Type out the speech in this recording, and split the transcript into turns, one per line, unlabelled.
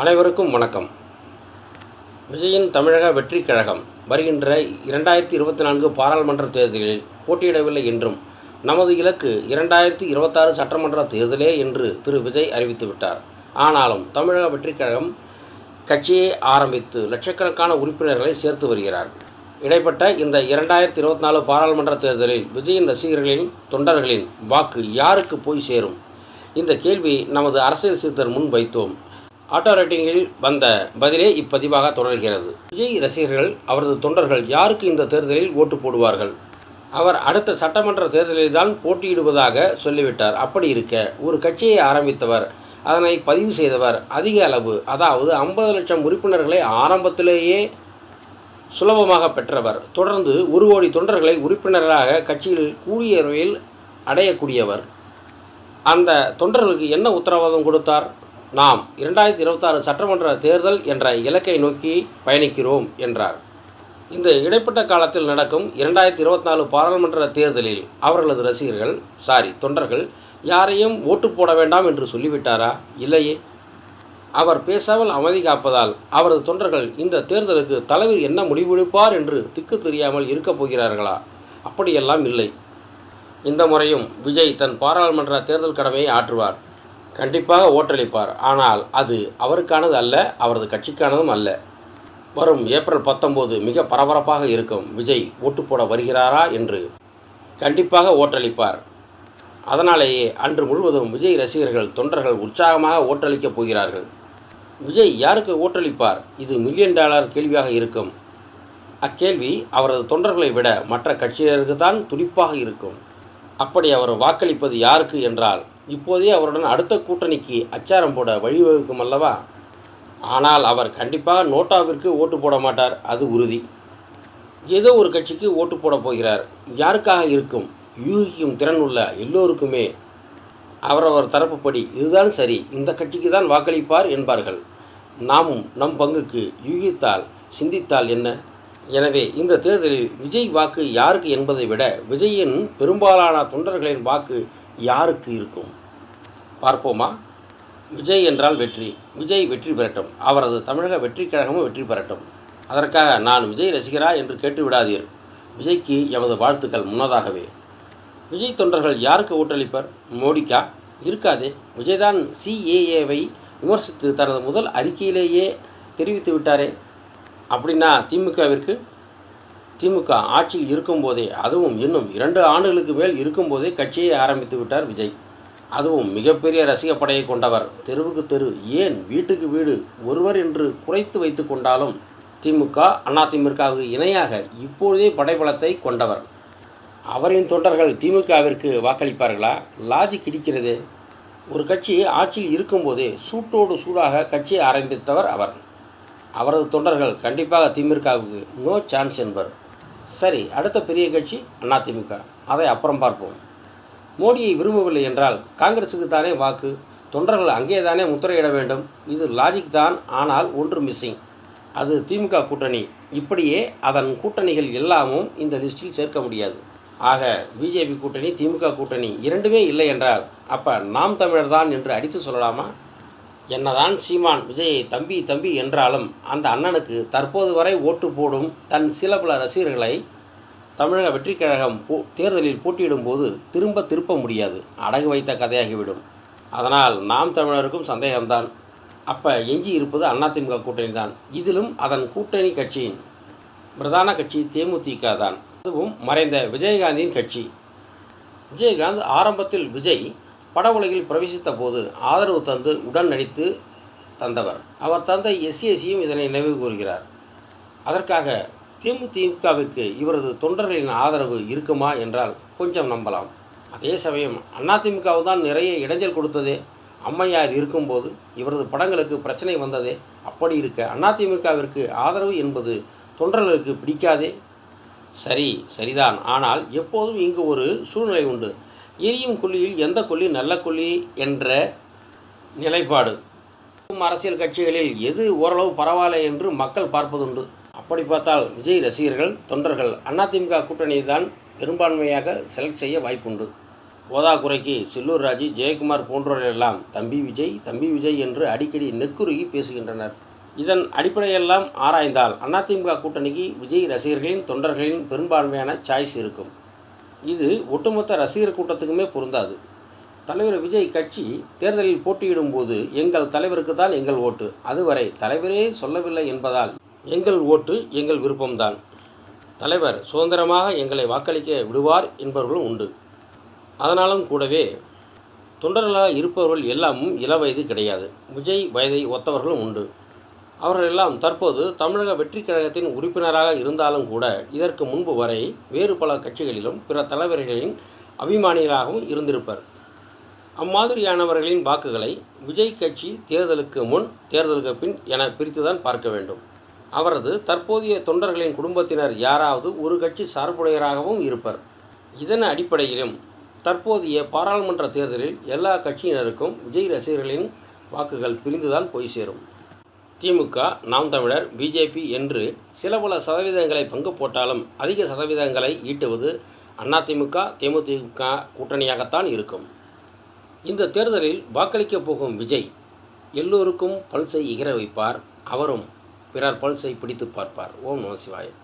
அனைவருக்கும் வணக்கம். விஜயின் தமிழக வெற்றிக் கழகம் வருகின்ற இரண்டாயிரத்தி இருபத்தி நான்கு பாராளுமன்ற தேர்தலில் போட்டியிடவில்லை என்றும் நமது இலக்கு இரண்டாயிரத்தி இருபத்தாறு சட்டமன்ற தேர்தலே என்று திரு. விஜய் அறிவித்துவிட்டார். ஆனாலும் தமிழக வெற்றிக் கழகம் கட்சியை ஆரம்பித்து லட்சக்கணக்கான உறுப்பினர்களை சேர்த்து வருகிறார். இடைப்பட்ட இந்த இரண்டாயிரத்தி இருபத்தி நாலு பாராளுமன்ற தேர்தலில் விஜயின் ரசிகர்களின் தொண்டர்களின் வாக்கு யாருக்கு போய் சேரும்? இந்த கேள்வி நமது அரசியல் சித்தர் முன் வைத்தோம். ஆட்டோ ரேட்டிங்கில் வந்த பதிலே இப்பதிவாக தொடர்கிறது. விஜய் ரசிகர்கள் அவரது தொண்டர்கள் யாருக்கு இந்த தேர்தலில் ஓட்டு போடுவார்கள்? அவர் அடுத்த சட்டமன்ற தேர்தலில் தான் போட்டியிடுவதாக சொல்லிவிட்டார். அப்படி இருக்க ஒரு கட்சியை ஆரம்பித்தவர் அதனை பதிவு செய்தவர் அதிக அளவு அதாவது ஐம்பது லட்சம் உறுப்பினர்களை ஆரம்பத்திலேயே சுலபமாக பெற்றவர் தொடர்ந்து ஒரு கோடி தொண்டர்களை உறுப்பினராக கட்சியில் கூடிய விரைவில் அடையக்கூடியவர். அந்த தொண்டர்களுக்கு என்ன உத்தரவாதம் கொடுத்தார்? நாம் இரண்டாயிரத்தி இருபத்தாறு சட்டமன்ற தேர்தல் என்ற இலக்கை நோக்கி பயணிக்கிறோம் என்றார். இந்த இடைப்பட்ட காலத்தில் நடக்கும் இரண்டாயிரத்தி இருபத்தி நாலு பாராளுமன்ற தேர்தலில் அவர்களது ரசிகர்கள் சாரி தொண்டர்கள் யாரையும் ஓட்டு போட வேண்டாம் என்று சொல்லிவிட்டாரா? இல்லையே. அவர் பேசாமல் அமைதி காப்பதால் அவரது தொண்டர்கள் இந்த தேர்தலுக்கு தலைவர் என்ன முடிவெடுப்பார் என்று திக்கு தெரியாமல் இருக்கப் போகிறார்களா? அப்படியெல்லாம் இல்லை. இந்த முறையும் விஜய் தன் பாராளுமன்ற தேர்தல் கடமையை ஆற்றுவார். கண்டிப்பாக ஓட்டளிப்பார். ஆனால் அது அவருக்கானது அல்ல அவரது கட்சிக்கானதும் அல்ல. வரும் ஏப்ரல் பத்தொம்போது மிக பரபரப்பாக இருக்கும் விஜய் ஓட்டு போட வருகிறாரா என்று கண்டிப்பாக ஓட்டளிப்பார். அதனாலேயே அன்று முழுவதும் விஜய் ரசிகர்கள் தொண்டர்கள் உற்சாகமாக ஓட்டளிக்கப் போகிறார்கள். விஜய் யாருக்கு ஓட்டளிப்பார்? இது மில்லியன் டாலர் கேள்வியாக இருக்கும். அக்கேள்வி அவரது தொண்டர்களை விட மற்ற கட்சியினருக்கு தான் துடிப்பாக இருக்கும். அப்படி அவர் வாக்களிப்பது யாருக்கு என்றால் இப்போதே அவருடன் அடுத்த கூட்டணிக்கு அச்சாரம் போட வழிவகுக்கும் அல்லவா? ஆனால் அவர் கண்டிப்பாக நோட்டாவிற்கு ஓட்டு போட மாட்டார் அது உறுதி. ஏதோ ஒரு கட்சிக்கு ஓட்டு போட போகிறார். யாருக்காக இருக்கும்? யூகிக்கும் திறன் உள்ள எல்லோருக்குமே. அவரவர் தரப்புப்படி இதுதான் சரி. இந்த கட்சிக்கு தான் வாக்களிப்பார் என்பார்கள். நாமும் நம் பங்குக்கு யூகித்தால் சிந்தித்தால் என்ன? எனவே இந்த தேர்தலில் விஜய் வாக்கு யாருக்கு என்பதை விட விஜயின் பெரும்பாலான தொண்டர்களின் வாக்கு யாருக்கு இருக்கும்? பார்ப்போமா. விஜய் என்றால் வெற்றி. விஜய் வெற்றி பெறட்டும். அவரது தமிழக வெற்றி கழகமும் வெற்றி பெறட்டும். அதற்காக நான் விஜய் ரசிகரா என்று கேட்டு விடாதீர். விஜய்க்கு எமது வாழ்த்துக்கள் முன்னதாகவே. விஜய் தொண்டர்கள் யாருக்கு ஓட்டளிப்பர் மோடிக்கா? இருக்காதே. விஜய்தான் சிஏஏவை விமர்சித்து தனது முதல் அறிக்கையிலேயே தெரிவித்து விட்டாரே. அப்படின்னா திமுகவிற்கு திமுக ஆட்சியில் இருக்கும்போதே அதுவும் இன்னும் இரண்டு ஆண்டுகளுக்கு மேல் இருக்கும்போதே கட்சியை ஆரம்பித்து விட்டார் விஜய். அதுவும் மிகப்பெரிய ரசிகப் படையை கொண்டவர். தெருவுக்கு தெரு ஏன் வீட்டுக்கு வீடு ஒருவர் என்று குறைத்து வைத்து கொண்டாலும் திமுக அதிமுகவுக்கு இணையாக இப்போதே படைபலத்தை கொண்டவர். அவரின் தொண்டர்கள் திமுகவிற்கு வாக்களிப்பார்களா? லாஜிக் இடிக்கிறது. ஒரு கட்சி ஆட்சியில் இருக்கும்போதே சூட்டோடு சூடாக கட்சியை ஆரம்பித்தவர் அவர். அவரது தொண்டர்கள் கண்டிப்பாக திமுகவுக்கு நோ சான்ஸ் என்பர். சரி அடுத்த பெரிய கட்சி அதிமுக. அதை அப்புறம் பார்ப்போம். மோடியை விரும்பவில்லை என்றால் காங்கிரஸுக்கு தானே வாக்கு? தொண்டர்கள் அங்கே தானே முத்திரையிட வேண்டும்? இது லாஜிக் தான் ஆனால் ஒன்று மிஸ்ஸிங் அது திமுக கூட்டணி. இப்படியே அதன் கூட்டணிகள் எல்லாமும் இந்த லிஸ்டில் சேர்க்க முடியாது. ஆக பிஜேபி கூட்டணி திமுக கூட்டணி இரண்டுமே இல்லை என்றால் அப்போ நாம் தமிழர் தான் என்று அடித்து சொல்லலாமா? என்னதான் சீமான் விஜயை தம்பி தம்பி என்றாலும் அந்த அண்ணனுக்கு தற்போது வரை ஓட்டு போடும் தன் சில பல ரசிகர்களை தமிழக வெற்றிக் கழகம் போ தேர்தலில் போட்டியிடும்போது திரும்ப திருப்ப முடியாது. அடகு வைத்த கதையாகிவிடும். அதனால் நாம் தமிழருக்கும் சந்தேகம்தான். அப்போ எஞ்சி இருப்பது அதிமுக கூட்டணி தான் இதிலும் அதன் கூட்டணி கட்சியின் பிரதான கட்சி தேமுதிக தான் அதுவும் மறைந்த விஜயகாந்தியின் கட்சி. விஜயகாந்த் ஆரம்பத்தில் விஜய் பட உலகில் பிரவேசித்த போது ஆதரவு தந்து உடன் நடித்து தந்தவர். அவர் தந்தை எஸ்சிஎஸ்சியும் இதனை நினைவு கூறுகிறார். அதற்காக தேமுதிகவிற்கு இவரது தொண்டர்களின் ஆதரவு இருக்குமா என்றால் கொஞ்சம் நம்பலாம். அதே சமயம் அதிமுகவு தான் நிறைய இடைஞ்சல் கொடுத்ததே. அம்மையார் இருக்கும்போது இவரது படங்களுக்கு பிரச்சனை வந்ததே. அப்படி இருக்க அதிமுகவிற்கு ஆதரவு என்பது தொண்டர்களுக்கு பிடிக்காதே? சரி சரிதான். ஆனால் எப்போதும் இங்கு ஒரு சூழ்நிலை உண்டு. எரியும் கொல்லியில் எந்த கொல்லி நல்ல கொல்லி என்ற நிலைப்பாடு? அரசியல் கட்சிகளில் எது ஓரளவு பரவாயில்லை என்று மக்கள் பார்ப்பதுண்டு. அப்படி பார்த்தால் விஜய் ரசிகர்கள் தொண்டர்கள் அதிமுக கூட்டணியை தான் பெரும்பான்மையாக செலக்ட் செய்ய வாய்ப்புண்டு. போதாக்குறைக்கு செல்லூர் ராஜு ஜெயக்குமார் போன்றோரெல்லாம் தம்பி விஜய் தம்பி விஜய் என்று அடிக்கடி நெக்குருகி பேசுகின்றனர். இதன் அடிப்படையெல்லாம் ஆராய்ந்தால் அதிமுக கூட்டணிக்கு விஜய் ரசிகர்களின் தொண்டர்களின் பெரும்பான்மையான சாய்ஸ் இருக்கும். இது ஒட்டுமொத்த ரசிகர் கூட்டத்துக்குமே பொருந்தாது. தலைவர் விஜய் கட்சி தேர்தலில் போட்டியிடும் போது எங்கள் தலைவருக்கு தான் எங்கள் ஓட்டு. அதுவரை தலைவரே சொல்லவில்லை என்பதால் எங்கள் ஓட்டு எங்கள் விருப்பம்தான். தலைவர் சுதந்திரமாக எங்களை வாக்களிக்க விடுவார் என்பவர்களும் உண்டு. அதனாலும் கூடவே தொண்டர்களாக இருப்பவர்கள் எல்லாமும் இளவயது கிடையாது. விஜய் வயதை ஒத்தவர்களும் உண்டு. அவர்களெல்லாம் தற்போது தமிழக வெற்றி கழகத்தின் உறுப்பினராக இருந்தாலும் கூட இதற்கு முன்பு வரை வேறு பல கட்சிகளிலும் பிற தலைவர்களின் அபிமானிகளாகவும் இருந்திருப்பர். அம்மாதிரியானவர்களின் வாக்குகளை விஜய் கட்சி தேர்தலுக்கு முன் தேர்தலுக்கு பின் என பிரித்துதான் பார்க்க வேண்டும். அவரது தற்போதைய தொண்டர்களின் குடும்பத்தினர் யாராவது ஒரு கட்சி சார்புடையராகவும் இருப்பர். இதன் அடிப்படையிலும் தற்போதைய பாராளுமன்ற தேர்தலில் எல்லா கட்சியினருக்கும் விஜய் ரசிகர்களின் வாக்குகள் பிரிந்துதான் போய் சேரும். திமுக நாம் தமிழர் பிஜேபி என்று சில பல சதவீதங்களை பங்கு போட்டாலும் அதிக சதவீதங்களை ஈட்டுவது அதிமுக தேமுதிக கூட்டணியாகத்தான் இருக்கும். இந்த தேர்தலில் வாக்களிக்கப் போகும் விஜய் எல்லோருக்கும் பல்சை இகர வைப்பார் அவரும் பிறர் பல்சை பிடித்து பார்ப்பார். ஓம் நம சிவாயம்